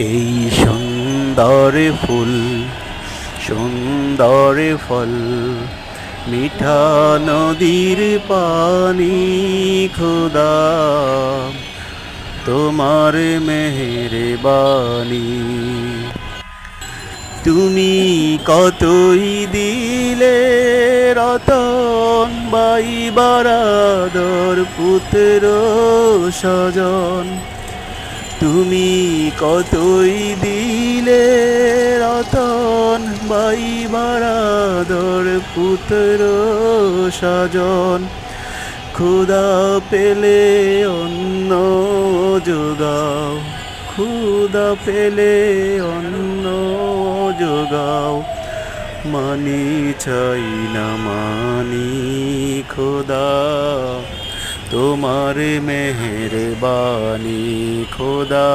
এই সুন্দর ফুল, সুন্দর ফল, মিঠা নদীর পানি খোদা, তোমার মেহের বাণী তুমি কতই দিলে রতন বাই বারাদর পুত্র স্বজন তুমি কতই দিলে রতন বাই বারাদর পুত্র স্বজন। ক্ষুদা পেলে অন্ন যোগাও ক্ষুদা পেলে অন্ন যোগাও। মানি চাই না মানি খোদা তোমার মেহেরবানি খোদা।